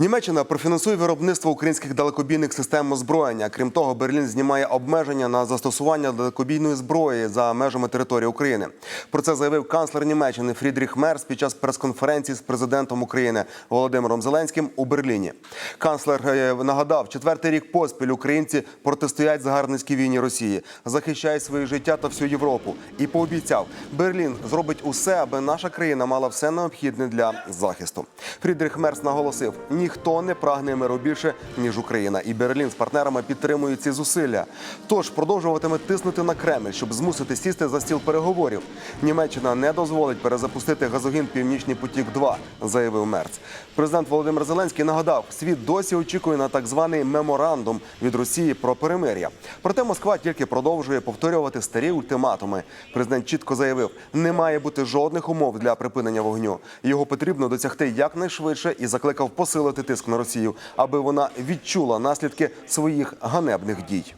Німеччина профінансує виробництво українських далекобійних систем озброєння. Крім того, Берлін знімає обмеження на застосування далекобійної зброї за межами території України. Про це заявив канцлер Німеччини Фрідріх Мерц під час прес-конференції з президентом України Володимиром Зеленським у Берліні. Канцлер е, нагадав, четвертий рік поспіль українці протистоять загарбницькій війні Росії, захищають своє життя та всю Європу. І пообіцяв, Берлін зробить усе, аби наша країна мала все необхідне для захисту. Фрідріх Мерц наголосив: ніхто не прагне миру більше ніж Україна, і Берлін з партнерами підтримують ці зусилля. Тож продовжуватиме тиснути на Кремль, щоб змусити сісти за стіл переговорів. Німеччина не дозволить перезапустити газогін Північний потік 2 заявив Мерц. Президент Володимир Зеленський нагадав, світ досі очікує на так званий меморандум від Росії про перемир'я. Проте Москва тільки продовжує повторювати старі ультиматуми. Президент чітко заявив, не має бути жодних умов для припинення вогню. Його потрібно досягти якнайшвидше і закликав посилити тиск на Росію, аби вона відчула наслідки своїх ганебних дій.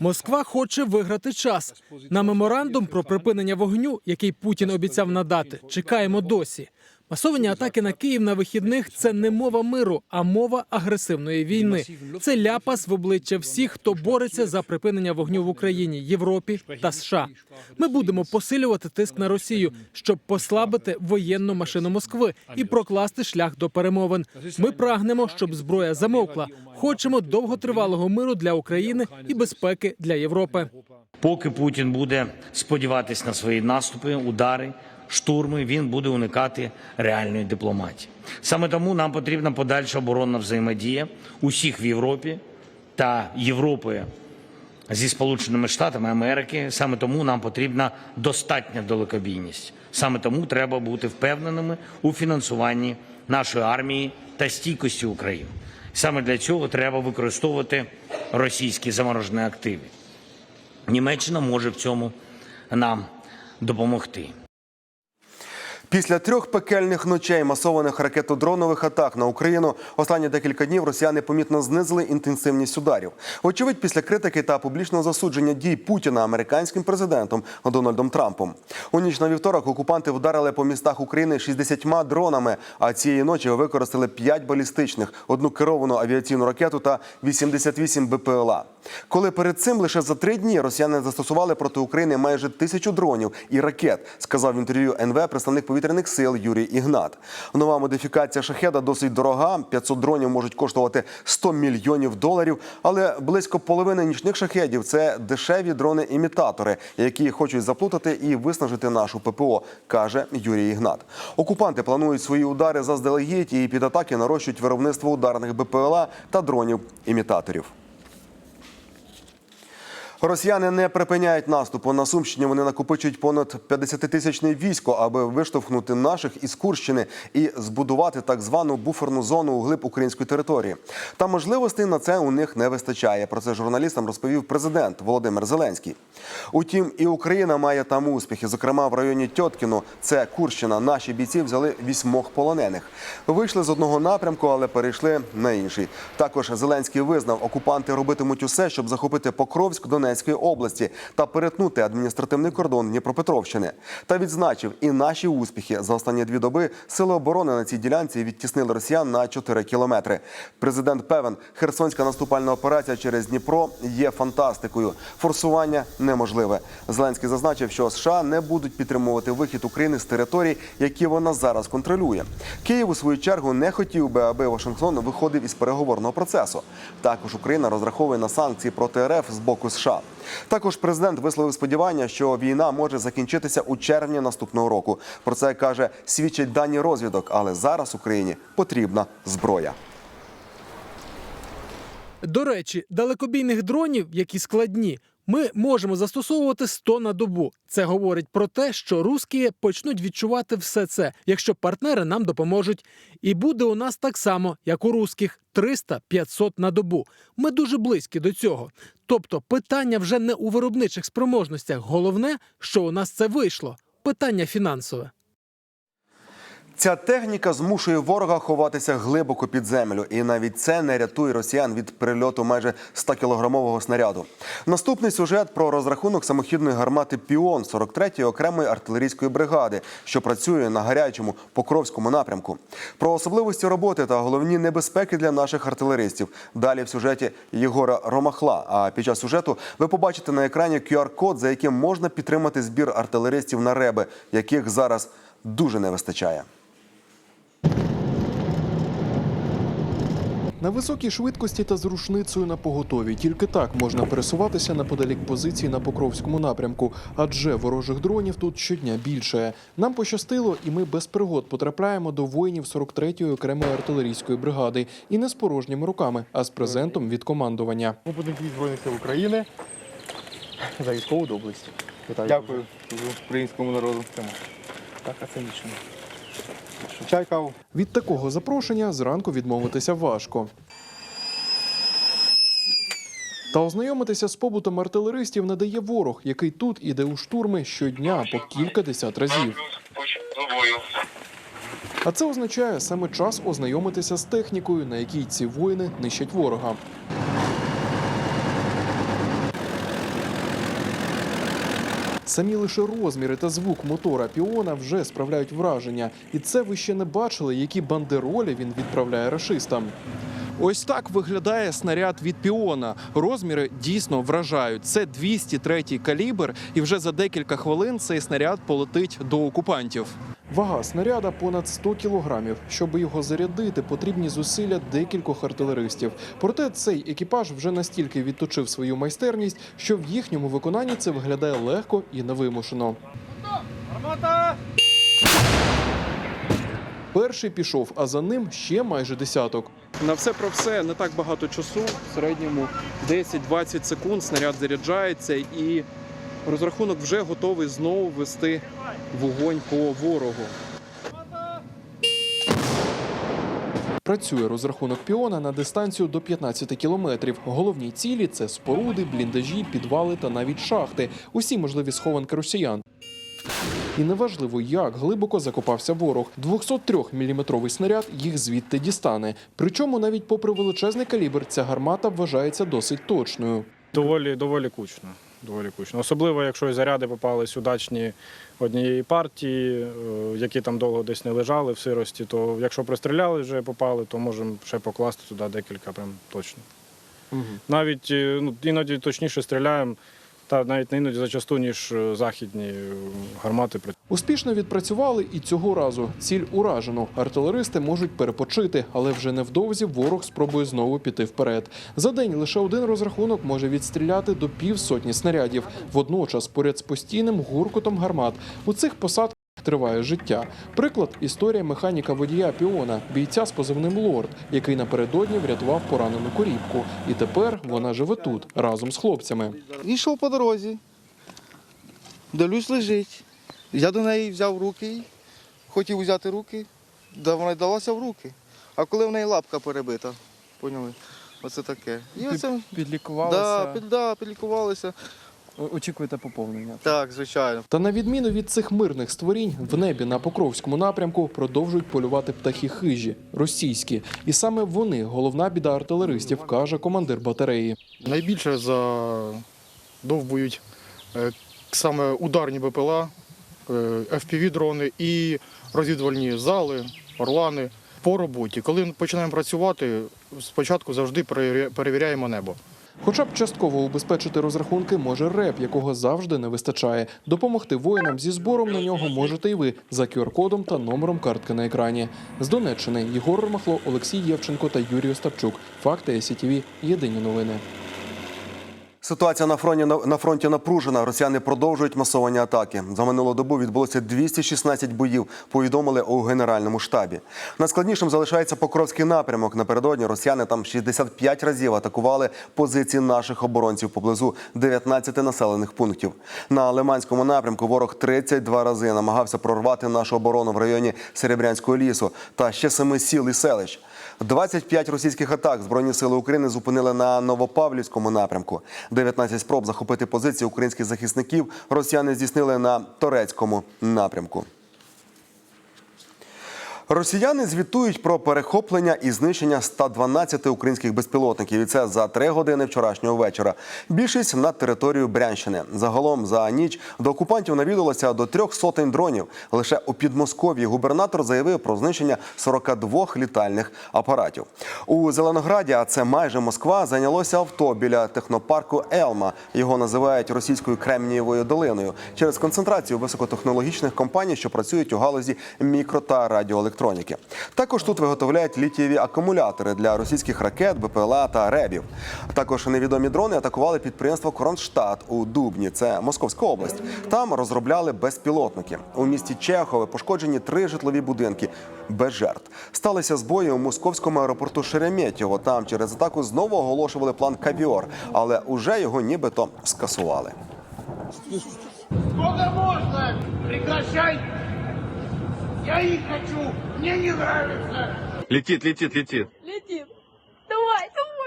Москва хоче виграти час на меморандум про припинення вогню, який Путін обіцяв надати. Чекаємо досі. Масовані атаки на Київ на вихідних це не мова миру, а мова агресивної війни. Це ляпас в обличчя всіх, хто бореться за припинення вогню в Україні, Європі та США. Ми будемо посилювати тиск на Росію, щоб послабити воєнну машину Москви і прокласти шлях до перемовин. Ми прагнемо, щоб зброя замовкла. Хочемо довготривалого миру для України і безпеки для Європи. Поки Путін буде сподіватись на свої наступи, удари, штурми, він буде уникати реальної дипломатії. Саме тому нам потрібна подальша оборонна взаємодія усіх в Європі та Європи зі Сполученими Штатами Америки. Саме тому нам потрібна достатня далекобійність. Саме тому треба бути впевненими у фінансуванні нашої армії та стійкості України. Саме для цього треба використовувати російські заморожені активи. Німеччина може в цьому нам допомогти. Після трьох пекельних ночей масованих ракетодронових атак на Україну останні декілька днів росіяни помітно знизили інтенсивність ударів. Очевидь, після критики та публічного засудження дій Путіна американським президентом Дональдом Трампом. У ніч на вівторок окупанти вдарили по містах України 60 дронами. А цієї ночі використали 5 балістичних, одну керовану авіаційну ракету та 88 БПЛА. Коли перед цим лише за три дні росіяни застосували проти України майже тисячу дронів і ракет, сказав в інтерв'ю НВ представник повітряних сил Юрій Ігнат. Нова модифікація шахеда досить дорога. 500 дронів можуть коштувати 100 мільйонів доларів. Але близько половини нічних шахедів це дешеві дрони-імітатори, які хочуть заплутати і виснажити нашу ППО, каже Юрій Ігнат. Окупанти планують свої удари заздалегідь і під атаки нарощують виробництво ударних БПЛА та дронів-імітаторів. Росіяни не припиняють наступу. На Сумщині вони накопичують понад 50-тисячне військо, аби виштовхнути наших із Курщини і збудувати так звану буферну зону у глиб української території. Та можливостей на це у них не вистачає. Про це журналістам розповів президент Володимир Зеленський. Утім, і Україна має там успіхи. Зокрема, в районі Тьоткіно, це Курщина. Наші бійці взяли вісьмох полонених. Вийшли з одного напрямку, але перейшли на інший. Також Зеленський визнав, окупанти робитимуть усе, щоб захопити Покровськ Донецької області та перетнути адміністративний кордон Дніпропетровщини. Та відзначив і наші успіхи за останні дві доби сили оборони на цій ділянці відтіснили росіян на 4 кілометри. Президент певен, херсонська наступальна операція через Дніпро є фантастикою. Форсування неможливе. Зеленський зазначив, що США не будуть підтримувати вихід України з територій, які вона зараз контролює. Київ у свою чергу не хотів би, аби Вашингтон виходив із переговорного процесу. Також Україна розраховує на санкції проти РФ з боку США. Також президент висловив сподівання, що війна може закінчитися у червні наступного року. Про це каже свідчать дані розвідок, але зараз Україні потрібна зброя. До речі, далекобійних дронів, які складні, ми можемо застосовувати 100 на добу. Це говорить про те, що русські почнуть відчувати все це, якщо партнери нам допоможуть. І буде у нас так само, як у русських 300-500 на добу. Ми дуже близькі до цього. Тобто, питання вже не у виробничих спроможностях. Головне, що у нас це вийшло. Питання фінансове. Ця техніка змушує ворога ховатися глибоко під землю, і навіть це не рятує росіян від прильоту майже 100-кілограмового снаряду. Наступний сюжет про розрахунок самохідної гармати Піон 43-ї окремої артилерійської бригади, що працює на гарячому покровському напрямку. Про особливості роботи та головні небезпеки для наших артилеристів. Далі в сюжеті Єгора Ромахла. А під час сюжету ви побачите на екрані QR-код, за яким можна підтримати збір артилеристів на реби, яких зараз дуже не вистачає. На високій швидкості та з рушницею на поготові. Тільки так можна пересуватися неподалік позицій на Покровському напрямку, адже ворожих дронів тут щодня більше. Нам пощастило, і ми без пригод потрапляємо до воїнів 43-ї окремої артилерійської бригади. І не з порожніми руками, а з презентом від командування. Побудинки Збройних сил України за військову доблесть. Вітаю. Дякую українському народу. Так, а це нічого. Чай, каву. Від такого запрошення зранку відмовитися важко. Та ознайомитися з побутом артилеристів не дає ворог, який тут іде у штурми щодня по кілька десят разів. А це означає саме час ознайомитися з технікою, на якій ці воїни нищать ворога. Самі лише розміри та звук мотора піона вже справляють враження, і це ви ще не бачили, які бандеролі він відправляє рашистам. Ось так виглядає снаряд від піона. Розміри дійсно вражають. Це 203 калібр, і вже за декілька хвилин цей снаряд полетить до окупантів. Вага снаряда понад 100 кілограмів. Щоб його зарядити, потрібні зусилля декількох артилеристів. Проте цей екіпаж вже настільки відточив свою майстерність, що в їхньому виконанні це виглядає легко і невимушено. Перший пішов, а за ним ще майже десяток. На все про все не так багато часу. В середньому 10-20 секунд снаряд заряджається і розрахунок вже готовий знову вести вогонь по ворогу. Працює розрахунок піона на дистанцію до 15 кілометрів. Головні цілі це споруди, бліндажі, підвали та навіть шахти. Усі можливі схованки росіян. І неважливо, як глибоко закопався ворог. 203-мм снаряд їх звідти дістане. Причому навіть попри величезний калібр, ця гармата вважається досить точною. Доволі, доволі кучно. Доволі кучно. Особливо, якщо і заряди попались удачні однієї партії, е, які там довго десь не лежали в сирості, то якщо пристріляли вже попали, то можемо ще покласти туди декілька прям точно. Навіть е, ну, іноді точніше стріляємо, та навіть не іноді зачасту, ніж е, західні е, гармати. Успішно відпрацювали і цього разу. Ціль уражено. Артилеристи можуть перепочити, але вже невдовзі ворог спробує знову піти вперед. За день лише один розрахунок може відстріляти до півсотні снарядів. Водночас, поряд з постійним гуркотом гармат. У цих посадках триває життя. Приклад історія механіка водія піона, бійця з позивним лорд, який напередодні врятував поранену корівку. І тепер вона живе тут разом з хлопцями. Йшов по дорозі. Дивлюсь, лежить. Я до неї взяв руки, хотів взяти руки, да вона й далася в руки. А коли в неї лапка перебита, поняли? Оце таке. І оце, Підлікувалися. да, під, да, підлікувалися. Очікуєте поповнення. Так, звичайно. Та на відміну від цих мирних створінь, в небі на Покровському напрямку продовжують полювати птахи хижі, російські. І саме вони головна біда артилеристів, каже командир батареї. Найбільше задовбують е, саме ударні БПЛА, е, FPV-дрони і розвідувальні зали, орлани. По роботі, коли починаємо працювати, спочатку завжди перевіряємо небо. Хоча б частково убезпечити розрахунки може РЕП, якого завжди не вистачає. Допомогти воїнам зі збором на нього можете і ви за QR-кодом та номером картки на екрані. З Донеччини Єгор Ромахло, Олексій Євченко та Юрій Остапчук. Факти СІТВ. Єдині новини. Ситуація на фронті на фронті напружена. Росіяни продовжують масовані атаки. За минулу добу відбулося 216 боїв. Повідомили у генеральному штабі. Найскладнішим залишається Покровський напрямок. Напередодні росіяни там 65 разів атакували позиції наших оборонців поблизу 19 населених пунктів. На Лиманському напрямку ворог 32 рази намагався прорвати нашу оборону в районі Серебрянського лісу та ще семи сіл і селищ. 25 російських атак Збройні сили України зупинили на Новопавлівському напрямку. 19 спроб захопити позиції українських захисників росіяни здійснили на Торецькому напрямку. Росіяни звітують про перехоплення і знищення 112 українських безпілотників. І це за три години вчорашнього вечора. Більшість на територію Брянщини. Загалом за ніч до окупантів навідалося до трьох сотень дронів. Лише у Підмосков'ї губернатор заявив про знищення 42 літальних апаратів. У Зеленограді, а це майже Москва, зайнялося авто біля технопарку Елма. Його називають російською Кремнієвою долиною через концентрацію високотехнологічних компаній, що працюють у галузі мікро та радіоелектроніки. Також тут виготовляють літієві акумулятори для російських ракет, БПЛА та ребів. Також невідомі дрони атакували підприємство Кронштадт у Дубні, це Московська область. Там розробляли безпілотники. У місті Чехове пошкоджені три житлові будинки без жертв. Сталися збої у московському аеропорту Шереметьєво. Там через атаку знову оголошували план Кавіор, але уже його нібито скасували. Сколько можно? Прекращай! Я их хочу! Мне не нравится! Летит, летит, летит. Летит. Давай, давай.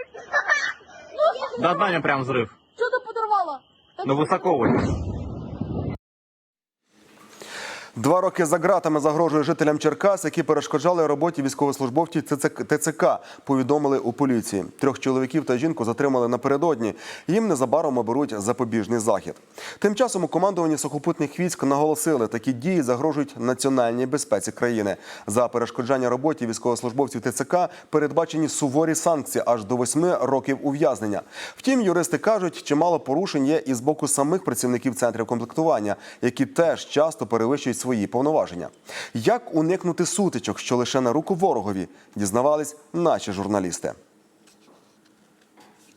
Над нами прям взрыв. Что ты подорвала? Но высоко очень. Два роки за ґратами загрожує жителям Черкас, які перешкоджали роботі військовослужбовців ТЦК, повідомили у поліції. Трьох чоловіків та жінку затримали напередодні. Їм незабаром оберуть запобіжний захід. Тим часом у командуванні сухопутних військ наголосили, такі дії загрожують національній безпеці країни. За перешкоджання роботі військовослужбовців ТЦК передбачені суворі санкції аж до восьми років ув'язнення. Втім, юристи кажуть, чимало порушень є і з боку самих працівників центрів комплектування, які теж часто перевищують свої повноваження. Як уникнути сутичок, що лише на руку ворогові, дізнавались наші журналісти.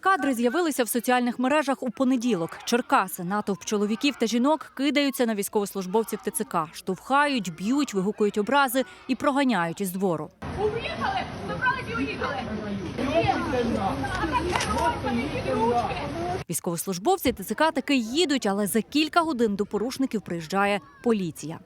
Кадри з'явилися в соціальних мережах у понеділок. Черкаси, натовп чоловіків та жінок кидаються на військовослужбовців ТЦК, штовхають, б'ють, вигукують образи і проганяють із двору. Уехали! Забрались и уехали! Військовослужбовці ТЦК таки їдуть, але за кілька годин до порушників приїжджає поліція.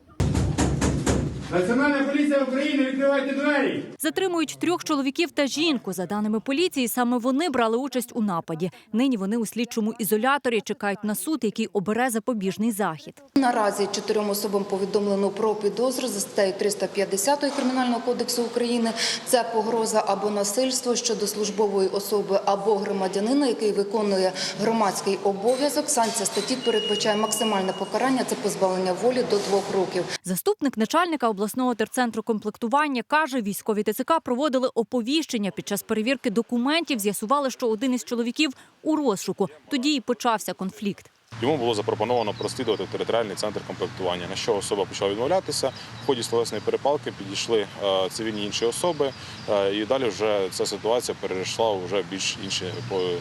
Национальная полиция Украины, відкривайте двері! Затримують трьох чоловіків та жінку. За даними поліції, саме вони брали участь у нападі. Нині вони у слідчому ізоляторі чекають на суд, який обере запобіжний захід. Наразі чотирьом особам повідомлено про підозру за статтею 350 Кримінального кодексу України. Це погроза або насильство щодо службової особи або громадянина, який виконує громадський обов'язок. Санкція статті передбачає максимальне покарання це позбавлення волі до двох років. Заступник начальника обласного терцентру комплектування каже, військові ТЦК проводили оповіщення під час перевірки документів. З'ясували, що один із чоловіків у розшуку. Тоді і почався конфлікт. Йому було запропоновано прослідувати територіальний центр комплектування, на що особа почала відмовлятися. В ході словесної перепалки підійшли е, цивільні інші особи, е, і далі вже ця ситуація перейшла вже більш інші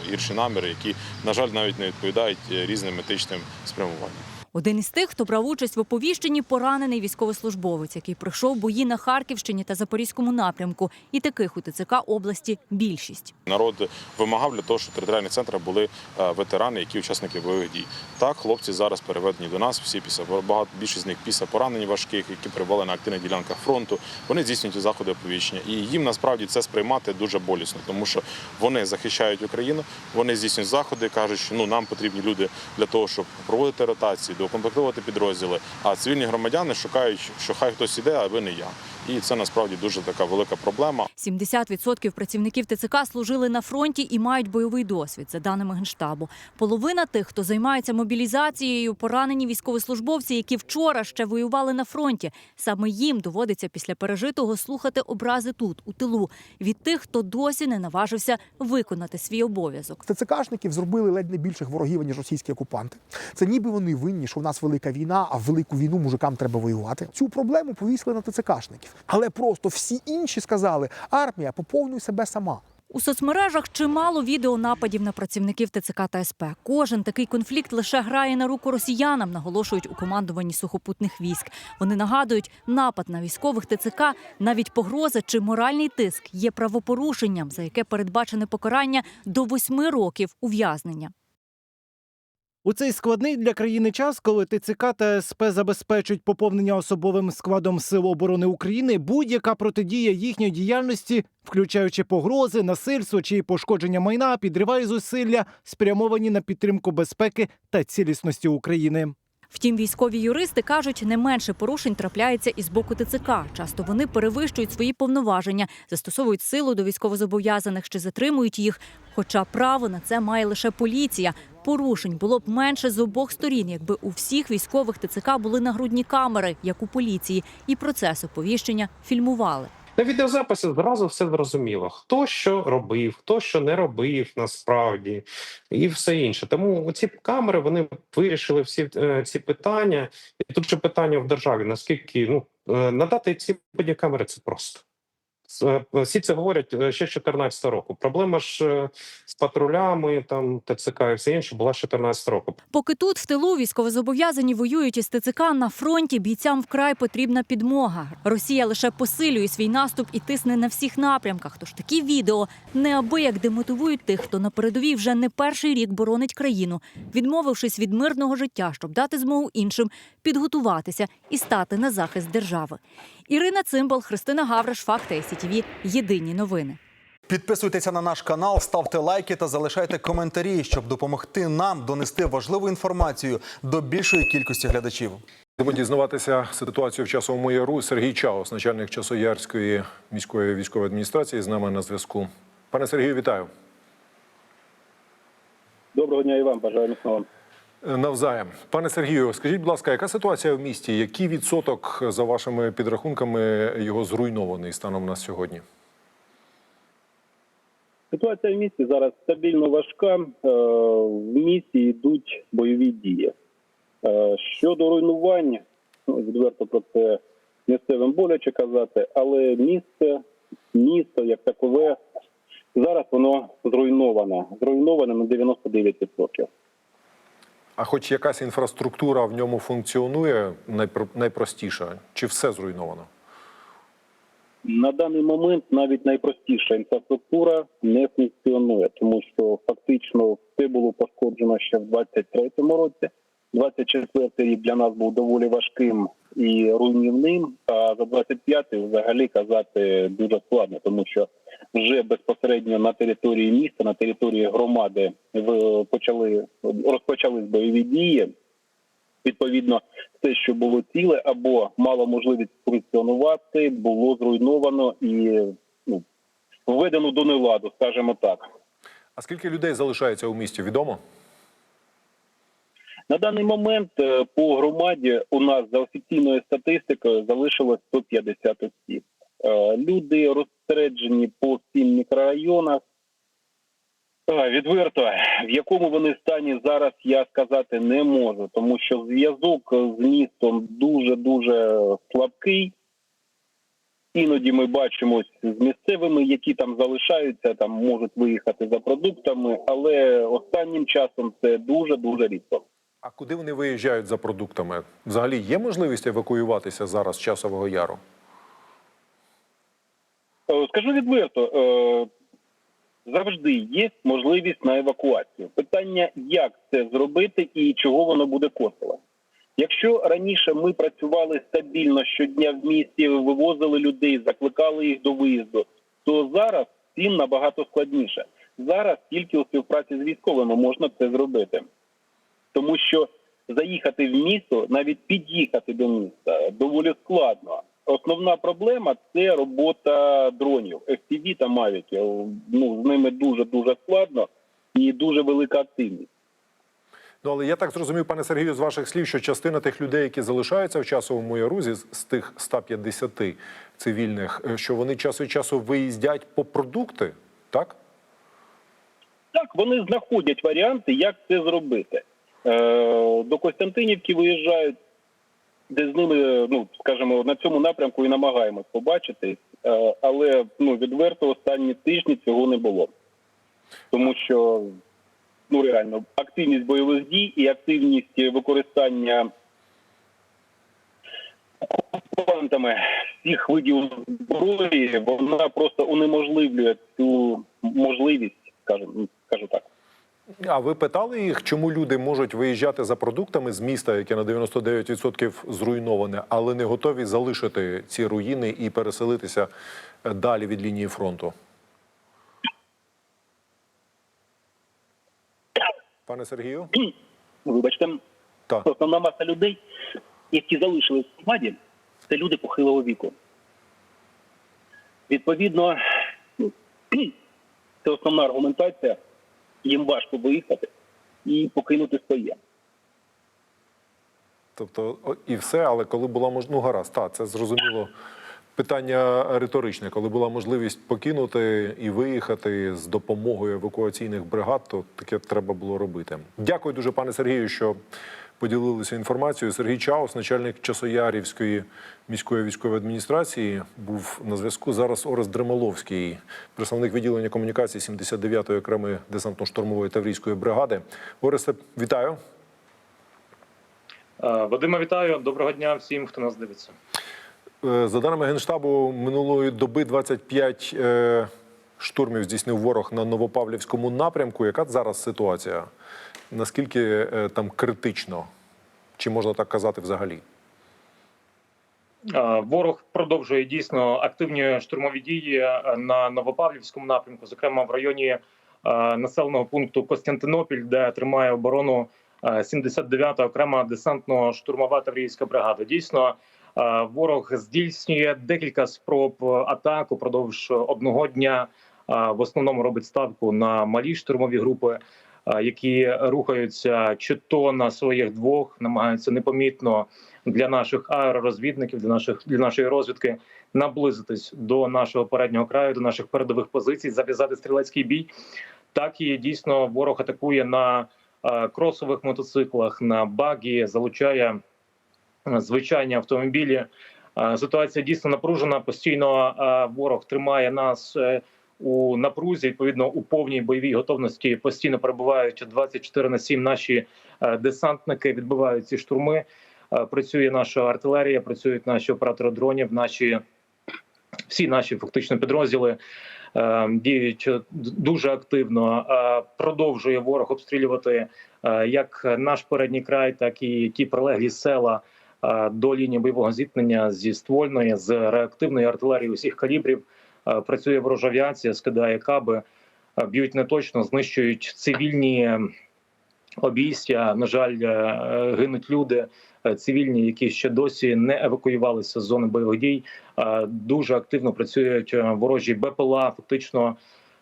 гірші наміри, які, на жаль, навіть не відповідають е, різним етичним спрямуванням. Один із тих, хто брав участь в оповіщенні, поранений військовослужбовець, який пройшов бої на Харківщині та Запорізькому напрямку. І таких у ТЦК області більшість. Народ вимагав для того, щоб в територіальних центрах були е, ветерани, які учасники бойових дій. Так, хлопці зараз переведені до нас. Всі після багато більшість з них після поранень важких, які перебували на активних ділянках фронту. Вони здійснюють заходи оповіщення, і їм насправді це сприймати дуже болісно, тому що вони захищають Україну, вони здійснюють заходи, кажуть, що ну нам потрібні люди для того, щоб проводити ротації, доукомплектовувати підрозділи. А цивільні громадяни шукають, що хай хтось іде, а ви не я. І це насправді дуже така велика проблема. 70% працівників ТЦК служили на фронті і мають бойовий досвід, за даними Генштабу. Половина тих, хто займається мобілізацією, поранені військовослужбовці, які вчора ще воювали на фронті. Саме їм доводиться після пережитого слухати образи тут, у тилу, від тих, хто досі не наважився виконати свій обов'язок. ТЦКшників зробили ледь не більших ворогів, ніж російські окупанти. Це ніби вони винні, що в нас велика війна, а в велику війну мужикам треба воювати. Цю проблему повісили на ТЦКшників. Але просто всі інші сказали: армія поповнюй себе сама. У соцмережах чимало відео нападів на працівників ТЦК та СП. Кожен такий конфлікт лише грає на руку росіянам, наголошують у командуванні сухопутних військ. Вони нагадують, напад на військових ТЦК, навіть погроза чи моральний тиск є правопорушенням, за яке передбачене покарання до восьми років ув'язнення. У цей складний для країни час, коли ТЦК та СП забезпечують поповнення особовим складом Сил оборони України, будь-яка протидія їхньої діяльності, включаючи погрози, насильство чи пошкодження майна, підриває зусилля, спрямовані на підтримку безпеки та цілісності України. Втім, військові юристи кажуть, не менше порушень трапляється і з боку ТЦК. Часто вони перевищують свої повноваження, застосовують силу до військовозобов'язаних чи затримують їх. Хоча право на це має лише поліція. Порушень було б менше з обох сторін, якби у всіх військових ТЦК були нагрудні камери, як у поліції, і процес оповіщення фільмували. На відеозаписі зразу все зрозуміло, хто що робив, хто що не робив насправді, і все інше. Тому ці камери вони вирішили всі е, ці питання. І тут же питання в державі: наскільки ну е, надати ці бодікамери це просто. Е, Всі це говорять е, ще з 14 року. Проблема ж е, з патрулями, там ТЦК і все інше була з 14 року. Поки тут в тилу військовозобов'язані воюють із ТЦК на фронті, бійцям вкрай потрібна підмога. Росія лише посилює свій наступ і тисне на всіх напрямках. Тож такі відео неабияк демотивують тих, хто на передовій вже не перший рік боронить країну, відмовившись від мирного життя, щоб дати змогу іншим підготуватися і стати на захист держави. Ірина Цимбал, Христина Гавриш, Факти СІТВ. Єдині новини. Підписуйтеся на наш канал, ставте лайки та залишайте коментарі, щоб допомогти нам донести важливу інформацію до більшої кількості глядачів. Будемо дізнаватися ситуацію в часовому яру. Сергій Чаус, начальник Часоярської міської військової адміністрації, з нами на зв'язку. Пане Сергію, вітаю. Доброго дня і вам, бажаю міцного. Навзаєм. Пане Сергію, скажіть, будь ласка, яка ситуація в місті? Який відсоток, за вашими підрахунками, його зруйнований станом на сьогодні? Ситуація в місті зараз стабільно важка. Е, В місті йдуть бойові дії. Е, Щодо руйнувань, ну, відверто про це місцевим боляче казати, але місце, місто як такове, зараз воно зруйноване. Зруйноване на 99%. А хоч якась інфраструктура в ньому функціонує найпро- найпростіша, чи все зруйновано? На даний момент навіть найпростіша інфраструктура не функціонує, тому що фактично все було пошкоджено ще в 23-му році. 24-й рік для нас був доволі важким і руйнівним. А за 25-й взагалі казати дуже складно, тому що вже безпосередньо на території міста, на території громади в- почали розпочались бойові дії. Відповідно, все, що було ціле або мало можливість функціонувати, було зруйновано і ну, введено до неладу, скажімо так. А скільки людей залишається у місті? Відомо? На даний момент е, по громаді у нас за офіційною статистикою залишилось 150 осіб. Е, Люди розсереджені по всім мікрорайонах. Відверто, в якому вони стані зараз я сказати не можу, тому що зв'язок з містом дуже дуже слабкий. Іноді ми бачимось з місцевими, які там залишаються, там можуть виїхати за продуктами, але останнім часом це дуже дуже рідко. А куди вони виїжджають за продуктами? Взагалі є можливість евакуюватися зараз з часового яру? Е, Скажу відверто, е, завжди є можливість на евакуацію. Питання, як це зробити і чого воно буде коштувати. Якщо раніше ми працювали стабільно щодня в місті, вивозили людей, закликали їх до виїзду, то зараз цим набагато складніше. Зараз тільки у співпраці з військовими можна це зробити, тому що заїхати в місто, навіть під'їхати до міста, доволі складно. Основна проблема це робота дронів FPV та Mavic. Ну з ними дуже дуже складно і дуже велика активність. Ну, але я так зрозумів, пане Сергію, з ваших слів, що частина тих людей, які залишаються в часовому яру, зі- з тих 150 цивільних, е, що вони час від часу виїздять по продукти, так? Так, вони знаходять варіанти, як це зробити. Е, до Костянтинівки виїжджають, де з ними, ну скажімо, на цьому напрямку і намагаємось побачити. Е, але ну відверто останні тижні цього не було, тому що ну реально активність бойових дій і активність використання окупантами всіх видів зброї, вона просто унеможливлює цю можливість, скажімо, скажу так. А ви питали їх, чому люди можуть виїжджати за продуктами з міста, яке на 99% зруйноване, але не готові залишити ці руїни і переселитися е, далі від лінії фронту? Пане Сергію? Вибачте, Так. Основна маса людей, які залишились в громаді, це люди похилого віку. Відповідно, це основна аргументація. Їм важко виїхати і покинути своє. Тобто, і все, але коли була можливість, ну гаразд, так, це зрозуміло. Питання риторичне, коли була можливість покинути і виїхати з допомогою евакуаційних бригад, то таке треба було робити. Дякую дуже, пане Сергію, що поділилися інформацією. Сергій Чаус, начальник Часоярівської міської військової адміністрації, був на зв'язку. Зараз Орес Дремоловський, представник відділення комунікації 79-ї окремої десантно-штурмової таврійської бригади. Оресе, вітаю. Е, Вадима, вітаю. Доброго дня всім, хто нас дивиться. Е, За даними Генштабу, минулої доби 25 е, штурмів здійснив ворог на Новопавлівському напрямку. Яка зараз ситуація? Наскільки е, там критично? Чи можна так казати взагалі? Е, Ворог продовжує дійсно активні штурмові дії е, на Новопавлівському напрямку, зокрема в районі населеного пункту Костянтинопіль, де тримає оборону е, 79-та окрема десантно-штурмова таврійська бригада. Дійсно, ворог здійснює декілька спроб атак упродовж одного дня. В основному робить ставку на малі штурмові групи. Які рухаються чи то на своїх двох, намагаються непомітно для наших аеророзвідників, для наших для нашої розвідки наблизитись до нашого переднього краю, до наших передових позицій, зав'язати стрілецький бій. Так і дійсно ворог атакує на кросових мотоциклах, на багі, залучає звичайні автомобілі. Ситуація дійсно напружена. Постійно ворог тримає нас е, у напрузі. Відповідно, у повній бойовій готовності постійно перебувають 24 на 7 наші е, десантники, відбивають ці штурми. Е, Працює наша артилерія, працюють наші оператори дронів, наші всі наші фактично підрозділи е, діють дуже активно. Продовжує ворог обстрілювати як наш передній край, так і ті прилеглі села до лінії бойового зіткнення зі ствольної, з реактивної артилерії усіх калібрів. Е, Працює ворожа авіація, скидає каби, е, б'ють неточно, знищують цивільні обійстя. На жаль, е, гинуть люди цивільні, які ще досі не евакуювалися з зони бойових дій. Дуже активно працюють ворожі БПЛА. Фактично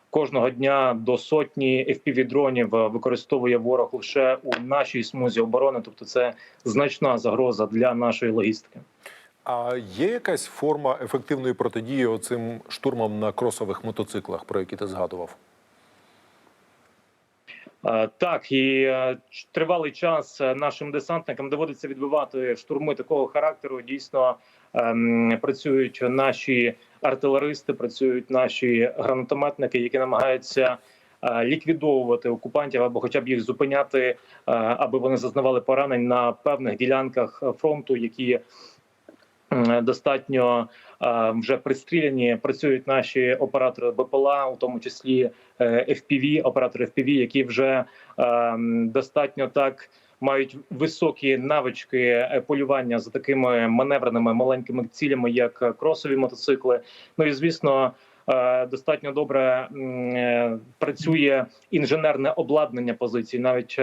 кожного дня до сотні fpv дронів е, використовує ворог лише у нашій смузі оборони. Тобто, це значна загроза для нашої логістики. А є якась форма ефективної протидії оцим штурмам на кросових мотоциклах, про які ти згадував? Е, Так і е, тривалий час е, нашим десантникам доводиться відбивати штурми такого характеру. Дійсно ем, працюють наші артилеристи, працюють наші гранатометники, які намагаються ліквідовувати окупантів або хоча б їх зупиняти, аби вони зазнавали поранень на певних ділянках фронту, які достатньо вже пристріляні. Працюють наші оператори БПЛА, у тому числі е, FPV, оператори FPV, які вже достатньо так. Мають високі навички е, полювання за такими маневреними маленькими цілями, як кросові мотоцикли. Ну і звісно, е, достатньо добре працює інженерне обладнання позицій, навіть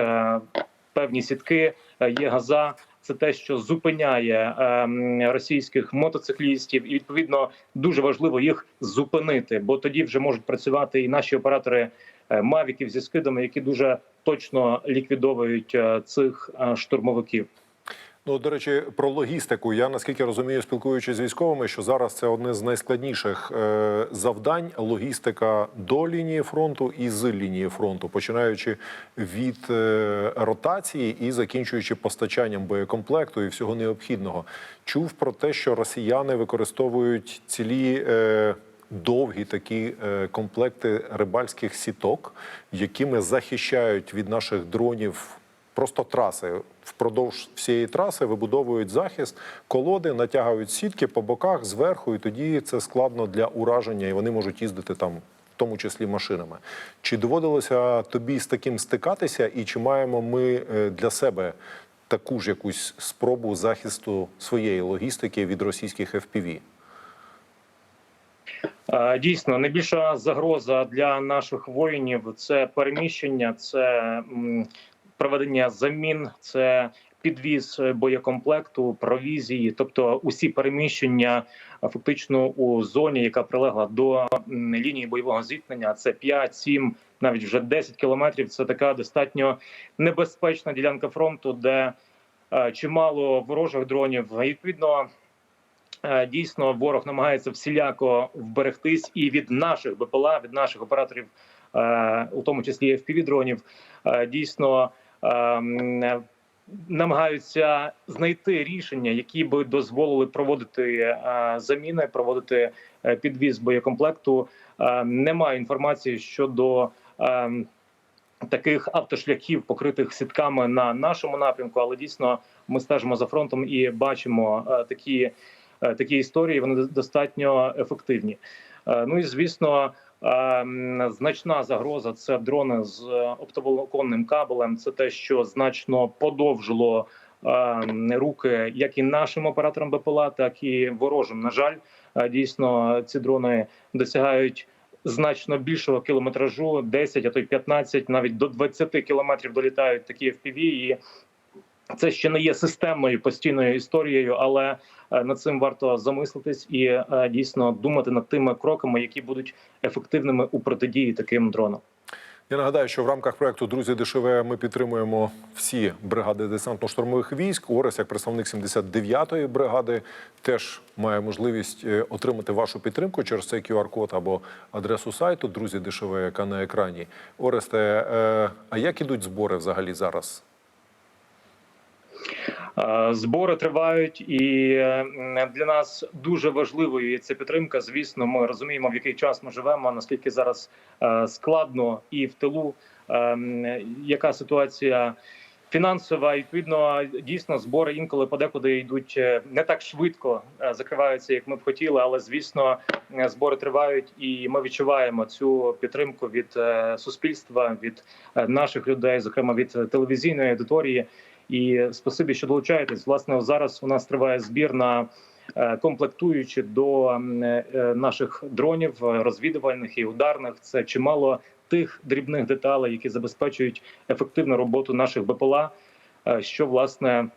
певні сітки, є газа. Це те, що зупиняє ем, російських мотоциклістів, і відповідно дуже важливо їх зупинити, бо тоді вже можуть працювати і наші оператори е, мавіків зі скидами, які дуже точно ліквідовують е, цих е, штурмовиків. Ну, до речі, про логістику. Я наскільки розумію, спілкуючись з військовими, що зараз це одне з найскладніших е, завдань логістика до лінії фронту і з лінії фронту, починаючи від е, ротації і закінчуючи постачанням боєкомплекту і всього необхідного. Чув про те, що росіяни використовують цілі. Е, Довгі такі комплекти рибальських сіток, якими захищають від наших дронів просто траси. Впродовж всієї траси вибудовують захист, колоди, натягують сітки по боках зверху, і тоді це складно для ураження, і вони можуть їздити там, в тому числі машинами. Чи доводилося тобі з таким стикатися, і чи маємо ми е, для себе таку ж якусь спробу захисту своєї логістики від російських FPV? Е, Дійсно, найбільша загроза для наших воїнів це переміщення, це проведення замін, це підвіз боєкомплекту, провізії, тобто усі переміщення фактично у зоні, яка прилегла до лінії бойового зіткнення. Це 5, 7, навіть вже 10 кілометрів. Це така достатньо небезпечна ділянка фронту, де е, чимало ворожих дронів. Відповідно, е, дійсно ворог намагається всіляко вберегтись і від наших БПЛА, від наших операторів, е, у тому числі fpv дронів, е, дійсно. Е, м, е, Намагаються знайти рішення, які би дозволили проводити е, заміни, проводити е, підвіз боєкомплекту. Е, Немає інформації щодо е, таких автошляхів, покритих сітками на нашому напрямку, але дійсно ми стежимо за фронтом і бачимо такі, такі історії. Вони достатньо ефективні. Ну і звісно, значна загроза це дрони з е, оптоволоконним кабелем. Це те, що значно подовжило е, руки як і нашим операторам БПЛА, так і ворожим. На жаль, е, дійсно ці дрони досягають. Значно більшого кілометражу 10, а то й 15, навіть до 20 кілометрів долітають такі FPV, і це ще не є системною постійною історією, але е, над цим варто замислитись і е, дійсно думати над тими кроками, які будуть ефективними у протидії таким дронам. Я нагадаю, що в рамках проекту Друзі ДШВ ми підтримуємо всі бригади десантно-штурмових військ. Орес, як представник 79-ї бригади, теж має можливість е, отримати вашу підтримку через цей QR-код або адресу сайту Друзі ДШВ, яка на екрані. Оресте, а як ідуть збори взагалі зараз? Е, Збори тривають, і для нас дуже важливою є ця підтримка. Звісно, ми розуміємо, в який час ми живемо, наскільки зараз е, складно і в тилу, е, яка ситуація фінансова. І, Відповідно, дійсно збори інколи подекуди йдуть не так швидко, закриваються, як ми б хотіли. Але звісно, збори тривають, і ми відчуваємо цю підтримку від суспільства, від наших людей, зокрема від телевізійної аудиторії. І спасибі, що долучаєтесь. Власне, зараз у нас триває збір на е, комплектуючі до е, наших дронів е, розвідувальних і ударних. Це чимало тих дрібних деталей, які забезпечують ефективну роботу наших БПЛА, е, що власне.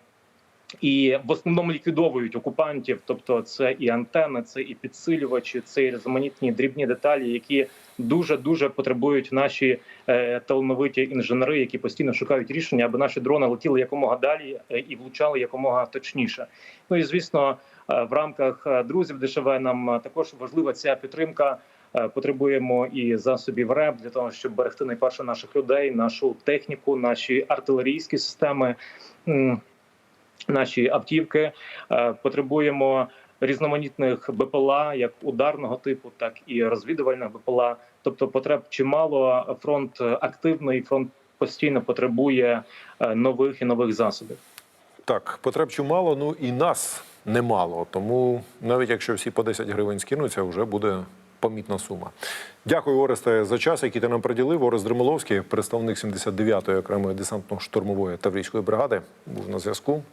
І в основному ліквідовують окупантів, тобто це і антени, це і підсилювачі, це і різноманітні дрібні деталі, які дуже дуже потребують наші е, талановиті інженери, які постійно шукають рішення, аби наші дрони летіли якомога далі е, і влучали якомога точніше. Ну і звісно, е, в рамках е, друзів ДШВ нам також важлива ця підтримка. Потребуємо і засобів РЕП для того, щоб берегти найперше наших людей, нашу техніку, наші артилерійські системи. Наші автівки Е, потребуємо різноманітних БПЛА, як ударного типу, так і розвідувальних БПЛА. Тобто потреб чимало. Фронт активний, фронт постійно потребує е, нових і нових засобів. Так, потреб чимало, ну і нас немало. Тому навіть якщо всі по 10 гривень скинуться, вже буде помітна сума. Дякую, Оресте, за час, який ти нам приділив. Орест Дремоловський, представник 79-ї окремої десантно-штурмової таврійської бригади, був на зв'язку.